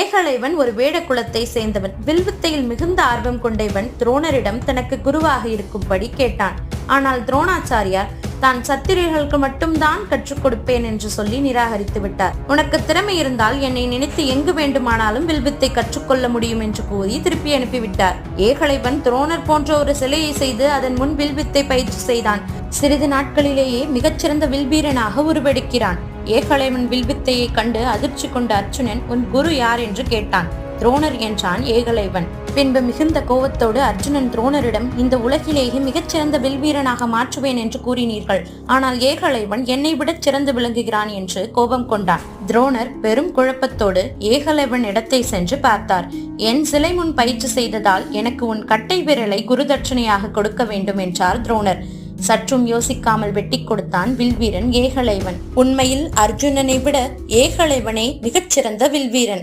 ஏகலைவன் ஒரு வேட குலத்தை சேர்ந்தவன். வில்வித்தையில் மிகுந்த ஆர்வம் கொண்ட இவன் துரோணரிடம் தனக்கு குருவாக இருக்கும்படி கேட்டான். ஆனால் துரோணாச்சாரியார் தான் சத்திரியர்களுக்கு மட்டும்தான் கற்றுக் கொடுப்பேன் என்று சொல்லி நிராகரித்து விட்டார். உனக்கு திறமை இருந்தால் என்னை நினைத்து எங்கு வேண்டுமானாலும் வில்வித்தை கற்றுக்கொள்ள முடியும் என்று கூறி திருப்பி அனுப்பிவிட்டார். ஏகலைவன் துரோணர் போன்ற ஒரு சிலையை செய்து அதன் முன் வில்வித்தை பயிற்சி செய்தான். சிறிது நாட்களிலேயே மிகச்சிறந்த வில்வீரனாக உருவெடுக்கிறான். ஏகலைவன் வில்வித்தையை கண்டு அதிர்ச்சி கொண்ட அர்ஜுனன் உன் குரு யார்? என்று கேட்டான். துரோணர் என்றான் ஏகலைவன். பின்பு மிகுந்த கோபத்தோடு அர்ஜுனன் துரோணரிடம் இந்த உலகிலேயே மிகச்சிறந்த வில்வீரனாக மாற்றுவேன் என்று கூறினீர்கள். ஆனால் ஏகலைவன் என்னை விடச் சிறந்து விளங்குகிறான் என்று கோபம் கொண்டான். துரோணர் பெரும் குழப்பத்தோடு ஏகலைவன் இடத்தை சென்று பார்த்தார். என் சிலை முன் பயிற்சி செய்ததால் எனக்கு உன் கட்டை விரலை குருதட்சணையாக கொடுக்க வேண்டும் என்றார் துரோணர். சற்றும் யோசிக்காமல் வெட்டி கொடுத்தான் வில்வீரன் ஏகலைவன். உண்மையில் அர்ஜுனனை விட ஏகலைவனே மிகச்சிறந்த வில்வீரன்.